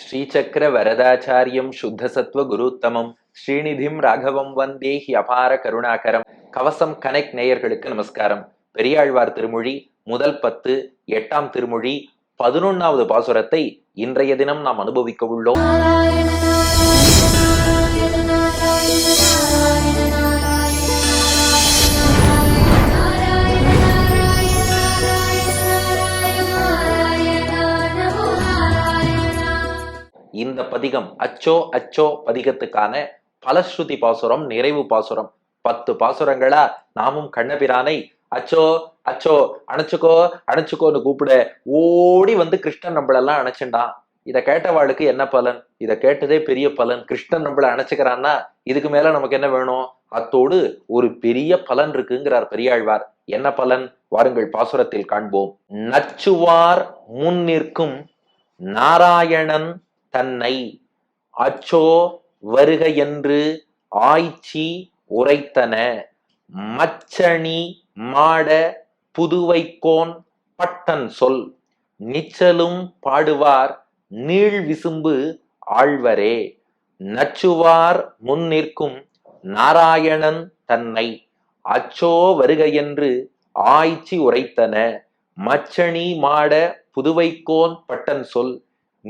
ஸ்ரீசக்கர வரதாச்சாரியம் சுத்தசத்வ குருத்தமம் ஸ்ரீநிதிம் ராகவம் வந்தே he அபார கருணாகரம். கவசம் connect நேயர்களுக்கு நமஸ்காரம். பெரியாழ்வார் திருமொழி முதல் பத்து எட்டாம் திருமொழி பதினொன்னாவது பாசுரத்தை இன்றைய தினம் நாம் அனுபவிக்க உள்ளோம். இந்த பதிகம் அச்சோ அச்சோ பதிகத்துக்கான பலஸ்ருதி பாசுரம் நிறைவு பாசுரம். பத்து பாசுரங்களா? நாமும் கண்ணபிரானை அச்சோ அச்சோ அணைச்சுக்கோ அணைச்சுக்கோன்னு கூப்பிட ஓடி வந்து கிருஷ்ணன் நம்மளெல்லாம் அணைச்சுண்டான் இதை கேட்டவாளுக்கு என்ன பலன்? இதை கேட்டதே பெரிய பலன். கிருஷ்ணன் நம்மள அணைச்சுக்கிறான்னா இதுக்கு மேல நமக்கு என்ன வேணும்? அத்தோடு ஒரு பெரிய பலன் இருக்குங்கிறார் பெரியாழ்வார். என்ன பலன்? வாருங்கள் பாசுரத்தில் காண்போம். நச்சுவார் முன் நிற்கும் நாராயணன் தன்னை அச்சோ வருக என்று ஆய்ச்சி உரைத்தன. மச்சணி மாட புதுவைக்கோன் பட்டன் சொல். நிச்சலும் பாடுவார் நீள் விசும்பு ஆழ்வரே. நச்சுவார் முன் நிற்கும் நாராயணன் தன்னை அச்சோ வருக என்று ஆய்ச்சி உரைத்தன. மச்சணி மாட புதுவைக்கோன் பட்டன் சொல்.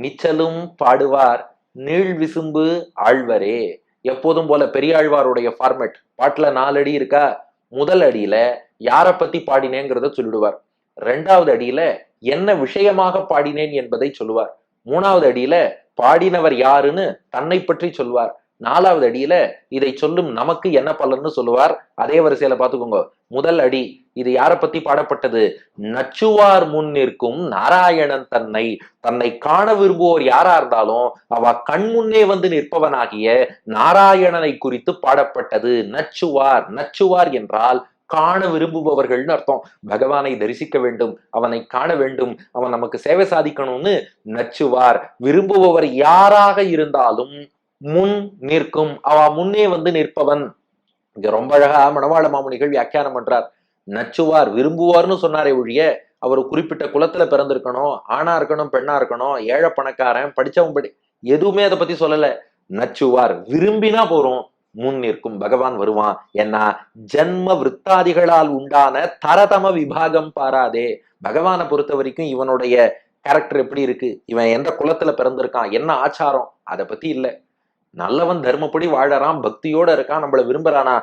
நிச்சலும் பாடுவார் நீள் விசும்பு ஆழ்வரே. எப்போதும் போல பெரியாழ்வாருடைய ஃபார்மேட் பாட்டுல நாலு அடி இருக்கா? முதல் அடியில யார பத்தி பாடினேங்கிறத சொல்லிடுவார். ரெண்டாவது அடியில என்ன விஷயமாக பாடினேன் என்பதை சொல்லுவார். மூணாவது அடியில பாடினவர் யாருன்னு தன்னை பற்றி சொல்வார் நாலாவது அடியில இதை சொல்லும் நமக்கு என்ன பலன்னு சொல்லுவார்? அதே வரிசையில பாத்துக்கோங்க முதல் அடி இது யார பத்தி பாடப்பட்டது? நச்சுவார் முன் நிற்கும் நாராயணன் தன்னை. தன்னை காண விரும்புவோர் யாரா இருந்தாலும் அவ கண் முன்னே வந்து நிற்பவனாகிய நாராயணனை குறித்து பாடப்பட்டது. நச்சுவார் நச்சுவார் என்றால் காண விரும்புபவர்கள்னு அர்த்தம். பகவானை தரிசிக்க வேண்டும் அவனை காண வேண்டும் அவன் நமக்கு சேவை சாதிக்கணும்னு நச்சுவார். விரும்புபவர் யாராக இருந்தாலும் முன் நிற்கும். அவ முன்னே வந்து நிற்பவன். இங்க ரொம்ப அழகா மணவாள மாமுனிகள் வியாக்கியானம் பண்றார். நச்சுவார் விரும்புவார்னு சொன்னாரே ஒழிய அவர் குறிப்பிட்ட குலத்துல பிறந்திருக்கணும் ஆணா இருக்கணும் பெண்ணா இருக்கணும் ஏழை பணக்காரன் படிச்சவன் படி எதுவுமே அதை பத்தி சொல்லல. நச்சுவார் விரும்பினா போறோம். முன் நிற்கும் பகவான் வருவான். ஏன்னா ஜென்ம விற்த்தாதிகளால் உண்டான தரதம விபாகம் பாராதே. பகவானை பொறுத்த வரைக்கும் இவனுடைய கேரக்டர் எப்படி இருக்கு? இவன் எந்த குலத்துல பிறந்திருக்கான்? என்ன ஆச்சாரம்? அதை பத்தி இல்ல. நல்லவன் தர்மப்படி வாழறான் பக்தியோட இருக்கான் நம்மள விரும்புறானா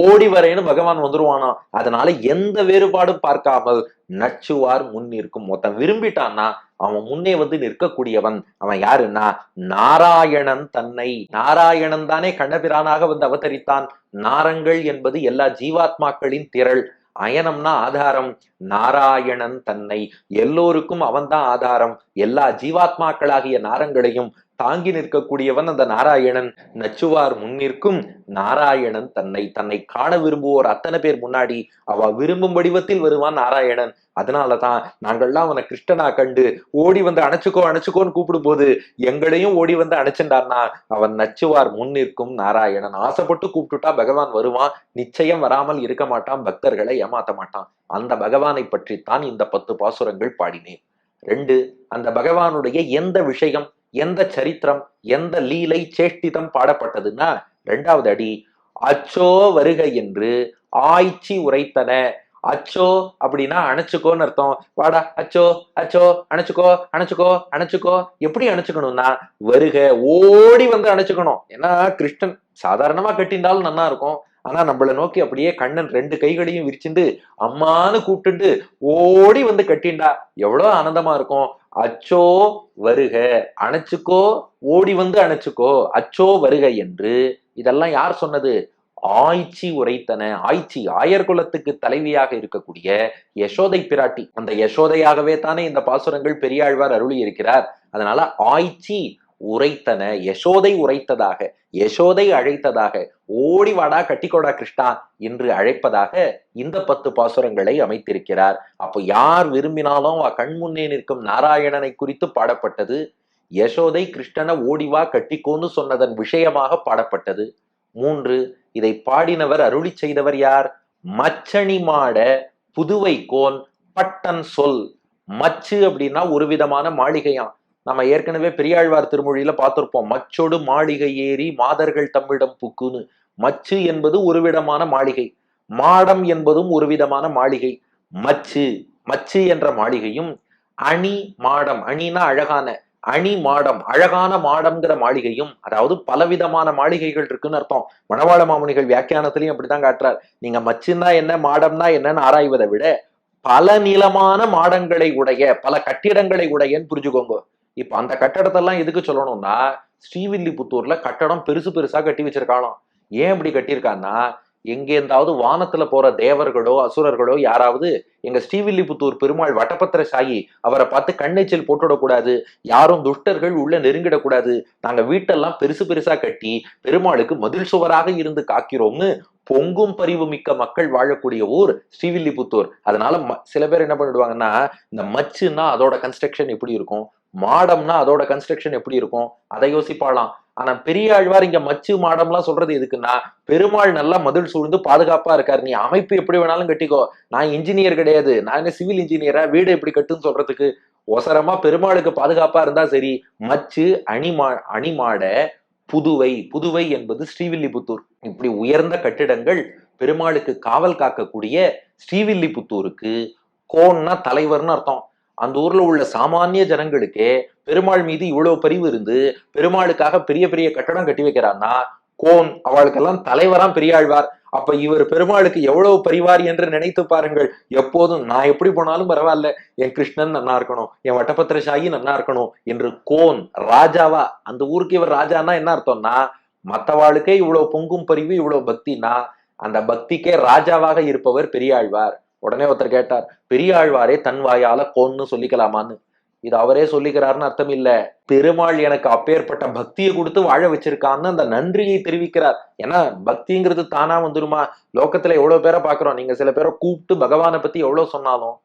ஓடி வரேன்னு பகவான் வந்துருவானா அதனால எந்த வேறுபாடும் பார்க்காமல் நச்சுவார் முன் நிற்கும். ஒருத்தன் விரும்பிட்டான்னா அவன் முன்னே வந்து நிற்கக்கூடியவன். அவன் யாருன்னா நாராயணன் தன்னை. நாராயணன் தானே கண்ணபிரானாக வந்து அவதரித்தான். நாரங்கள் என்பது எல்லா ஜீவாத்மாக்களின் திரள். அயனம்னா ஆதாரம். நாராயணன் தன்னை. எல்லோருக்கும் அவன்தான் ஆதாரம். எல்லா ஜீவாத்மாக்களாகிய நாரங்களையும் தாங்கி நிற்கக்கூடியவன் அந்த நாராயணன். நச்சுவார் முன்னிற்கும் நாராயணன் தன்னை தன்னை காண விரும்புவோர் அத்தனை பேர் முன்னாடி அவ விரும்பும் வடிவத்தில் வருவான் நாராயணன். அதனாலதான் நாங்கள்லாம் அவனை கிருஷ்ணனா கண்டு ஓடி வந்து அணைச்சுக்கோ அணைச்சுக்கோன்னு கூப்பிடும் போது எங்களையும் ஓடி வந்து அணைச்சுட்டான்னா அவன் நச்சுவார் முன்னிற்கும் நாராயணன். ஆசைப்பட்டு கூப்பிட்டுட்டா பகவான் வருவான். நிச்சயம் வராமல் இருக்க மாட்டான் பக்தர்களை ஏமாத்த மாட்டான். அந்த பகவானை பற்றித்தான் இந்த பத்து பாசுரங்கள் பாடினேன். ரெண்டு அந்த பகவானுடைய எந்த விஷயம் எந்த சரித்திரம் எந்த லீலை சேஷ்டிதம் பாடப்பட்டதுன்னா ரெண்டாவது அடி அச்சோ வருக என்று ஆய்ச்சி உரைத்தன. அச்சோ அப்படின்னா அணைச்சுக்கோன்னு அர்த்தம். வாடா அச்சோ அச்சோ அணைச்சுக்கோ அணைச்சுக்கோ அணைச்சுக்கோ. எப்படி அணைச்சுக்கணும்னா வருக ஓடி வந்து அணைச்சுக்கணும். ஏன்னா கிருஷ்ணன் சாதாரணமா கட்டிண்டாலும் நல்லா இருக்கும். ஆனா நம்மளை நோக்கி அப்படியே கண்ணன் ரெண்டு கைகளையும் விரிச்சுண்டு அம்மான்னு கூப்பிட்டுட்டு ஓடி வந்து கட்டிண்டா. எவ்வளவு ஆனந்தமா இருக்கும். அச்சோ வருக அணைச்சுக்கோ ஓடி வந்து அணைச்சுக்கோ அச்சோ வருக என்று. இதெல்லாம் யார் சொன்னது? ஆய்ச்சி உரைத்தன ஆய்ச்சி ஆயர் குலத்துக்கு தலைவியாக இருக்கக்கூடிய யசோதை பிராட்டி. அந்த யசோதையாகவே தானே இந்த பாசுரங்கள் பெரியாழ்வார் அருளி இருக்கிறார் அதனால ஆய்ச்சி உரைத்தன யசோதை உரைத்ததாக யசோதை அழைத்ததாக ஓடி வாடா கட்டிக்கோடா கிருஷ்ணா என்று அழைப்பதாக இந்த பத்து பாசுரங்களை அமைத்திருக்கிறார். அப்போ யார் விரும்பினாலும் அவ கண்முன்னே நிற்கும் நாராயணனை குறித்து பாடப்பட்டது. யசோதை கிருஷ்ணனை ஓடிவா கட்டிக்கோன்னு சொன்னதன் விஷயமாக பாடப்பட்டது. மூன்று இதை பாடினவர் அருளி செய்தவர் யார்? மச்சணி மாட புதுவை கோன் பட்டன் சொல். மச்சு அப்படின்னா ஒரு விதமான மாளிகையாம். நம்ம ஏற்கனவே பெரியாழ்வார் திருமொழியில பார்த்திருப்போம் மச்சொடு மாளிகை ஏறி மாதர்கள் தம்மிடம் புக்குன்னு. மச்சு என்பது ஒரு விதமான மாளிகை மாடம் என்பதும் ஒரு விதமான மாளிகை. மச்சு மச்சு என்ற மாளிகையும் அணி மாடம். அணினா அழகான அணி மாடம். அழகான மாடம்ங்கிற மாளிகையும் அதாவது பலவிதமான மாளிகைகள் இருக்குன்னு அர்த்தம். மணவாள மாமுனிகள் வியாக்கியானத்திலையும் அப்படித்தான் காட்டுறார். நீங்க மச்சுன்னா என்ன மாடம்னா என்னன்னு ஆராய்வதை விட பல நிலமான மாடங்களை உடைய பல கட்டிடங்களை உடையன்னு புரிஞ்சுக்கோங்க. இப்ப அந்த கட்டடத்தெல்லாம் எதுக்கு சொல்லணும்னா ஸ்ரீவில்லிபுத்தூர்ல கட்டடம் பெருசு பெருசா கட்டி வச்சிருக்காளாம் ஏன் இப்படி கட்டியிருக்கான்னா எங்கேந்தாவது வானத்துல போற தேவர்களோ அசுரர்களோ யாராவது எங்க ஸ்ரீவில்லிபுத்தூர் பெருமாள் வட்டபத்திர சாயி அவரை பார்த்து கண்ணெச்சல் போட்டுடக்கூடாது யாரும் துஷ்டர்கள் உள்ள நெருங்கிடக்கூடாது நாங்க வீட்டெல்லாம் பெருசு பெருசா கட்டி பெருமாளுக்கு மதில் சுவராக இருந்து காக்கிறோம்னு பொங்கும் பரிவு மிக்க மக்கள் வாழக்கூடிய ஊர் ஸ்ரீவில்லிபுத்தூர். அதனால ம- சில பேர் என்ன பண்ணிடுவாங்கன்னா இந்த மச்சுன்னா அதோட கன்ஸ்ட்ரக்ஷன் எப்படி இருக்கும்? மாடம்னா அதோட கன்ஸ்ட்ரக்ஷன் எப்படி இருக்கும்? அதை யோசிப்பாளாம். ஆனா பெரியாழ்வார் இங்க மச்சு மாடம்லாம் சொல்றது எதுக்குன்னா பெருமாள் நல்லா மதில் சூழ்ந்து பாதுகாப்பா இருக்காரு. நீ அமைப்பு எப்படி வேணாலும் கட்டிக்கோ. நான் இன்ஜினியர் கிடையாது. நான் என்ன சிவில் இன்ஜினியரா வீடு எப்படி கட்டுன்னு சொல்றதுக்கு ஒசரமா பெருமாளுக்கு பாதுகாப்பா இருந்தா சரி. மச்சு அணிமா அணிமாட புதுவை புதுவை என்பது ஸ்ரீவில்லிபுத்தூர். இப்படி உயர்ந்த கட்டிடங்கள் பெருமாளுக்கு காவல் காக்கக்கூடிய ஸ்ரீவில்லிபுத்தூருக்கு கோன்னா தலைவர்னு அர்த்தம். அந்த ஊர்ல உள்ள சாமானிய ஜனங்களுக்கே பெருமாள் மீது இவ்வளவு பரிவு இருந்து பெருமாளுக்காக பெரிய பெரிய கட்டடம் கட்டி வைக்கிறான்னா கோன் அவளுக்கெல்லாம் தலைவராம் பெரியாழ்வார். அப்ப இவர் பெருமாளுக்கு எவ்வளவு பரிவார் என்று நினைத்து பாருங்கள். எப்போதும் நான் எப்படி போனாலும் பரவாயில்ல. என் கிருஷ்ணன் நன்னா இருக்கணும் என் வட்டபத்திரசாயி நன்னா இருக்கணும் என்று கோன் ராஜாவா அந்த ஊருக்கு இவர் ராஜான்னா என்ன அர்த்தம்னா மத்தவாளுக்கே இவ்வளவு பொங்கும் பரிவு இவ்வளவு பக்தினா அந்த பக்திக்கே ராஜாவாக இருப்பவர் பெரியாழ்வார். உடனே ஒருத்தர் கேட்டார் பெரியாழ்வாரே தன் வாயால கோன்னு சொல்லிக்கலாமான்னு? இது அவரே சொல்லிக்கிறாருன்னு அர்த்தம் இல்ல. பெருமாள் எனக்கு அப்பேற்பட்ட பக்தியை கொடுத்து வாழ வச்சிருக்கான்னு அந்த நன்றியை தெரிவிக்கிறார். ஏன்னா பக்திங்கிறது தானா வந்துருமா? லோகத்துல எவ்வளவு பேரை பாக்குறோம் நீங்க சில பேரை கூப்பிட்டு பகவானை பத்தி எவ்வளவு சொன்னாலும்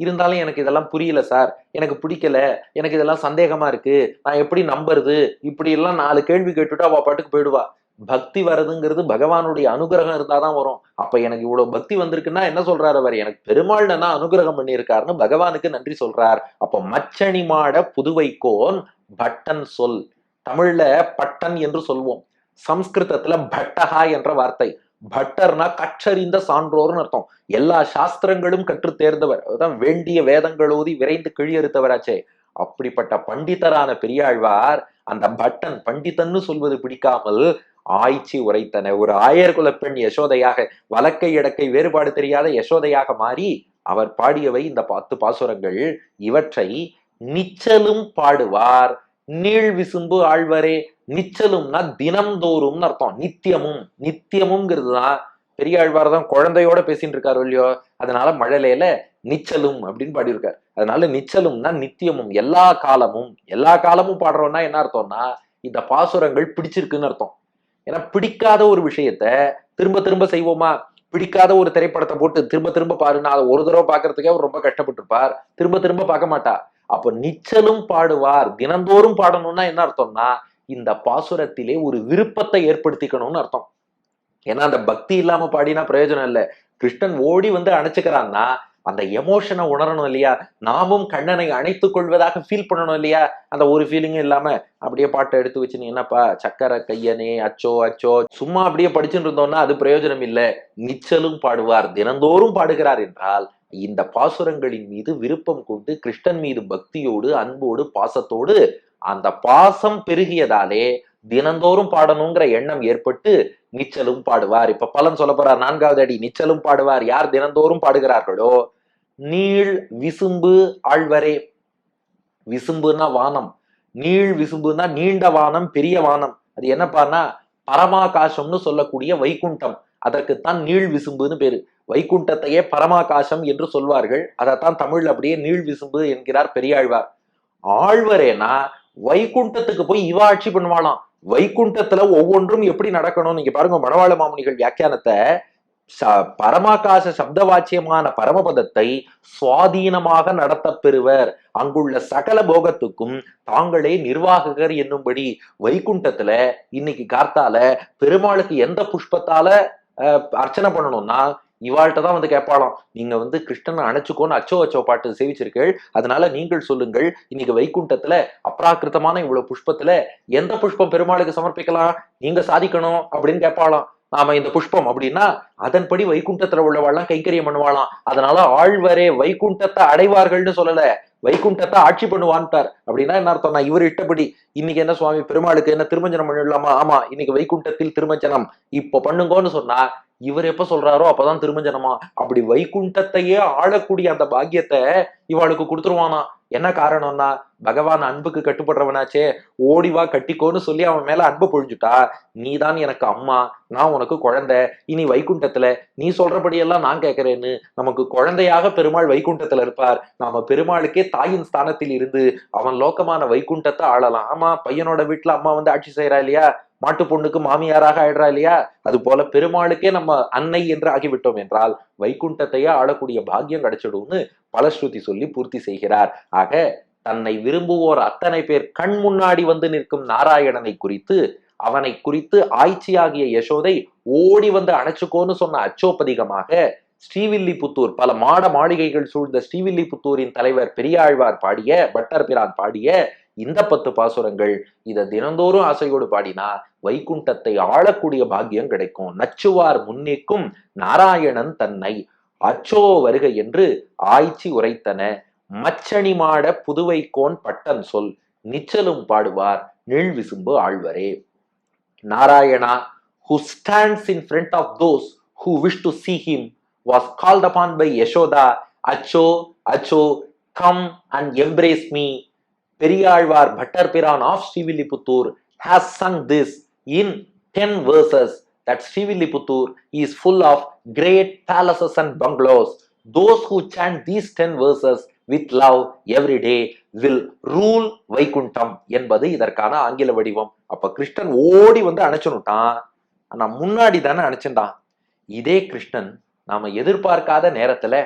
இருந்தாலும் எனக்கு இதெல்லாம் புரியல சார். எனக்கு பிடிக்கல. எனக்கு இதெல்லாம் சந்தேகமா இருக்கு. நான் எப்படி நம்புறது? இப்படி எல்லாம் நாலு கேள்வி கேட்டுட்டு அவ பாட்டுக்கு போயிடுவா. பக்தி வர்றதுங்கிறது பகவானுடைய அனுகிரகம் இருந்தாதான் வரும். அப்ப எனக்கு இவ்வளவு பக்தி வந்திருக்குன்னா என்ன சொல்றாரு அவர்? எனக்கு பெருமாள் என்ன அனுகிரகம் பண்ணியிருக்காருன்னு பகவானுக்கு நன்றி சொல்றார். அப்ப மச்சணி மாட புதுவைக்கோன் பட்டன் சொல். தமிழ்ல பட்டன் என்று சொல்வோம். சம்ஸ்கிருதத்துல பட்டஹா என்ற வார்த்தை. பட்டர்னா கற்றறிந்த சான்றோர்னு அர்த்தம். எல்லா சாஸ்திரங்களும் கற்று தேர்ந்தவர். அதான் வேண்டிய வேதங்களோதி விரைந்து கிழியறுத்தவராச்சே. அப்படிப்பட்ட பண்டிதரான பெரியாழ்வார் அந்த பட்டன் பண்டிதன்னு சொல்வது பிடிக்காமல் ஆய்ச்சி உரைத்தன. ஒரு ஆயர்குல பெண் யசோதையாக வழக்கை இடக்கை வேறுபாடு தெரியாத யசோதையாக மாறி அவர் பாடியவை இந்த பத்து பாசுரங்கள். இவற்றை நிச்சலும் பாடுவார். நீள் விசும்பு ஆழ்வரே நிச்சலும்னா தினம்தோறும்னு அர்த்தம். நித்தியமும் நித்தியமும்ங்கிறது தான் பெரியாழ்வார் தான் குழந்தையோட பேசிட்டு இருக்காரு இல்லையோ அதனால மழலையில நிச்சலும் அப்படின்னு பாடியிருக்காரு. அதனால நிச்சலும்னா நித்தியமும் எல்லா காலமும். எல்லா காலமும் பாடுறோம்னா என்ன அர்த்தம்னா இந்த பாசுரங்கள் பிடிச்சிருக்குன்னு அர்த்தம். ஏன்னா பிடிக்காத ஒரு விஷயத்த திரும்ப திரும்ப செய்வோமா? பிடிக்காத ஒரு திரைப்படத்தை போட்டு திரும்ப திரும்ப பாருன்னா அதை ஒரு தடவை பார்க்கறதுக்கே அவர் ரொம்ப கஷ்டப்பட்டிருப்பார். திரும்ப திரும்ப பார்க்க மாட்டா அப்ப நிச்சலும் பாடுவார். தினந்தோறும் பாடணும்னா என்ன அர்த்தம்னா இந்த பாசுரத்திலே ஒரு விருப்பத்தை ஏற்படுத்திக்கணும்னு அர்த்தம். ஏன்னா அந்த பக்தி இல்லாம பாடினா பிரயோஜனம் இல்லை. கிருஷ்ணன் ஓடி வந்து அணைச்சுக்கிறான்னா அந்த எமோஷனை உணரணும் இல்லையா? நாமும் கண்ணனை அணைத்துக் கொள்வதாக ஃபீல் பண்ணணும் இல்லையா? அந்த ஒரு ஃபீலிங்கும் இல்லாம அப்படியே பாட்டை எடுத்து வச்சு நீ என்னப்பா சக்கர கையனே அச்சோ அச்சோ சும்மா அப்படியே படிச்சுட்டு இருந்தோம்னா அது பிரயோஜனம் இல்லை. நிச்சலும் பாடுவார் தினந்தோறும் பாடுகிறார் என்றால் இந்த பாசுரங்களின் மீது விருப்பம் கொண்டு கிருஷ்ணன் மீது பக்தியோடு அன்போடு பாசத்தோடு அந்த பாசம் பெருகியதாலே தினந்தோறும் பாடணுங்கிற எண்ணம் ஏற்பட்டு நிச்சலும் பாடுவார். இப்ப பலன் சொல்ல போறார் நான்காவது அடி நிச்சலும் பாடுவார். யார் தினந்தோறும் பாடுகிறார்களோ நீள் விசும்பு ஆழ்வரே. விசும்புனா வானம். நீள் விசும்புனா நீண்ட வானம் பெரிய வானம். அது என்னப்பானா பரமாகாசம்னு சொல்லக்கூடிய வைகுண்டம். அதற்குத்தான் நீள் விசும்புன்னு பேரு. வைகுண்டத்தையே பரமாகாசம் என்று சொல்வார்கள். அதைத்தான் தமிழ்ல அப்படியே நீள் விசும்பு என்கிறார் பெரியாழ்வார். ஆழ்வரேனா வைகுண்டத்துக்கு போய் இவ ஆட்சி பண்ணுவாளாம். வைகுண்டத்துல ஒவ்வொன்றும் எப்படி நடக்கணும்? நீங்க பாருங்க மணவாள மாமுனிகள் வியாக்கியானத்தை ச- பரமாகாச சப்த வாச்சியமான பரமபதத்தை சுவாதீனமாக நடத்தப்பெறுவர் அங்குள்ள சகல போகத்துக்கும் தாங்களே நிர்வாககர் என்னும்படி வைகுண்டத்துல இன்னைக்கு கார்த்தால பெருமாளுக்கு எந்த புஷ்பத்தால அஹ், அர்ச்சனை பண்ணணும்னா இவாள்கிட்ட தான் வந்து கேட்பாளாம் நீங்க வந்து கிருஷ்ணனை அணைச்சுக்கோன்னு அச்சோ அச்சோ பாட்டு சேவிச்சிருக்கீள். அதனால நீங்கள் சொல்லுங்கள். இன்னைக்கு வைகுண்டத்துல அப்ராக்கிருத்தமான இவ்வளவு புஷ்பத்துல எந்த புஷ்பம் பெருமாளுக்கு சமர்ப்பிக்கலாம்? நீங்க சாதிக்கணும் அப்படின்னு கேட்பாளாம் நாம இந்த புஷ்பம் அப்படின்னா அதன்படி வைகுண்டத்துல உள்ளவாள்லாம் கைங்கரியம் பண்ணுவாளாம். அதனால ஆழ்வரே வைகுண்டத்தை அடைவார்கள்னு சொல்லல. வைகுண்டத்தை ஆட்சி பண்ணுவான்ட்டார். அப்படின்னா என்ன அர்த்தம் நான் இவர் இட்டபடி இன்னைக்கு என்ன சுவாமி பெருமாளுக்கு என்ன திருமஞ்சனம் பண்ணிடலாமா? ஆமா இன்னைக்கு வைகுண்டத்தில் திருமஞ்சனம். இப்போ பண்ணுங்கன்னு சொன்னா இவர் எப்ப சொல்றாரோ அப்பதான் திருமஞ்சனமா அப்படி வைகுண்டத்தையே ஆளக்கூடிய அந்த பாக்கியத்தை இவாளுக்கு கொடுத்துருவானா? என்ன காரணம்னா பகவான் அன்புக்கு கட்டுப்படுறவனாச்சே ஓடிவா கட்டிக்கோன்னு சொல்லி அவன் மேல அன்பு பொழிஞ்சுட்டா நீதான் எனக்கு அம்மா நான் உனக்கு குழந்தை இனி வைகுண்டத்துல நீ சொல்றபடியெல்லாம் நான் கேட்கிறேன்னு நமக்கு குழந்தையாக பெருமாள் வைகுண்டத்துல இருப்பார். நாம பெருமாளுக்கே தாயின் ஸ்தானத்தில் இருந்து அவன் லோக்கமான வைகுண்டத்தை ஆளலாம். ஆமா பையனோட வீட்டுல அம்மா வந்து ஆட்சி செய்யறா இல்லையா? மாட்டு பொண்ணுக்கு மாமியாராக ஆயிடுறா இல்லையா? அது போல பெருமாளுக்கே நம்ம அன்னை என்று ஆகிவிட்டோம் என்றால் வைகுண்டத்தையே ஆளக்கூடிய பாக்கியம் கிடைச்சிடும்னு பலஸ்ருதி சொல்லி பூர்த்தி செய்கிறார். ஆக தன்னை விரும்புவோர் அத்தனை பேர் கண் முன்னாடி வந்து நிற்கும் நாராயணனை குறித்து அவனை குறித்து ஆய்ச்சியாகிய யசோதை ஓடி வந்து அணைச்சுக்கோன்னு சொன்ன அச்சோபதிகமாக ஸ்ரீவில்லிபுத்தூர் பல மாட மாளிகைகள் சூழ்ந்த ஸ்ரீவில்லிபுத்தூரின் தலைவர் பெரியாழ்வார் பாடிய பட்டர் பிரான் பாடிய இந்த பத்து பாசுரங்கள் இதை தினந்தோறும் ஆசையோடு பாடினா வைகுண்டத்தை ஆளக்கூடிய பாக்கியம் கிடைக்கும். நச்சுவார் முன்னிக்கும் நாராயணன் தன்னை. அச்சோ வருக என்று ஆய்ச்சி உரைத்தன. மச்சணி மாட புதுவைக்கோன் பட்டன் சொல். நிச்சலும் பாடுவார் நீள் விசும்பு ஆழ்வரே. Narayana who stands in front of those who wish to see him was called born by Yashoda அச்சோ அச்சோ come and embrace me Periyalvar Pattar Piran of Srivilliputhur has sung this in ten verses that Srivilliputhur is full of great palaces and bungalows those who chant these ten verses with love every day will rule Vaikuntam என்பது இதற்கான ஆங்கில வடிவம் அப்ப கிருஷ்ணன் ஓடி வந்து அணைச்சனுட்டான் ஆனா முன்னாடி தானே அணைச்சிருந்தான் இதே கிருஷ்ணன் நாம எதிர்பார்க்காத நேரத்துல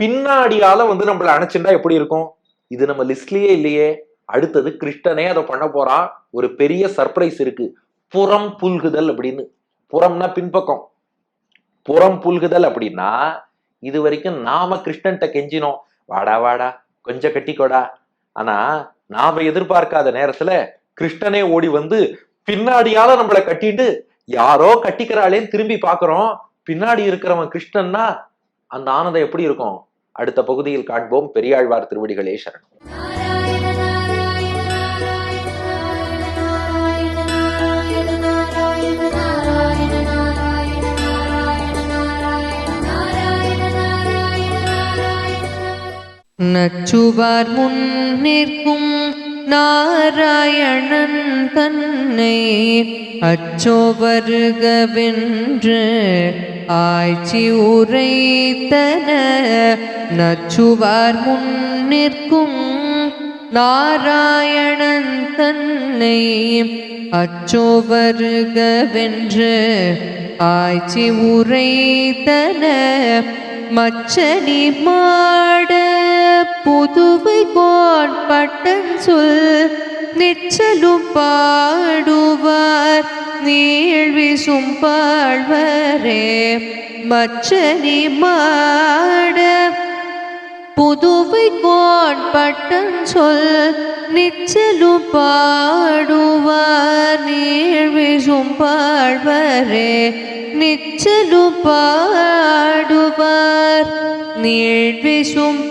பின்னாடியால வந்து நம்மள அணைச்சிருந்தா எப்படி இருக்கும் இது நம்ம லிஸ்ட்லயே இல்லையே. அடுத்தது கிருஷ்ணனே அதை பண்ண போறான் ஒரு பெரிய சர்ப்ரைஸ் இருக்கு. புறம் புல்குதல் அப்படின்னு. புறம்னா பின்பக்கம். புறம் புல்குதல் அப்படின்னா இது வரைக்கும் நாம கிருஷ்ணன்ட்ட கெஞ்சினோம். வாடா வாடா கொஞ்சம் கட்டிக்கோடா. ஆனா நாம எதிர்பார்க்காத நேரத்துல கிருஷ்ணனே ஓடி வந்து பின்னாடியால நம்மளை கட்டிட்டு யாரோ கட்டிக்கிறாளேன்னு திரும்பி பாக்குறோம் பின்னாடி இருக்கிறவன் கிருஷ்ணன்னா அந்த ஆனந்தம் எப்படி இருக்கும்? அடுத்த பகுதியில் காண்போம் பெரியாழ்வார் திருவடிகளே சரணம். நச்சுவார் முன் நிற்கும் நாராயணன் தன்னை அச்சோ வருகவென்று ஆய்ச்சி உரைத்தன. நச்சுவார் முன் நிற்கும் நாராயணன் தன்னை அச்சோவருகவென்று ஆய்ச்சி உரைத்தன மச்சனி மாட புதுவை கோன் பட்டன் சொல் நிச்சலும் பாடுவார் நீழ்விசும் பாழ்வரே மச்சனி மா கோட்பட்டன் சொல் நிச்சலு பாடுவார் நீழ்விசும் பாழ்வரே. நிச்சலு பாடுவார் நீழ்விசும்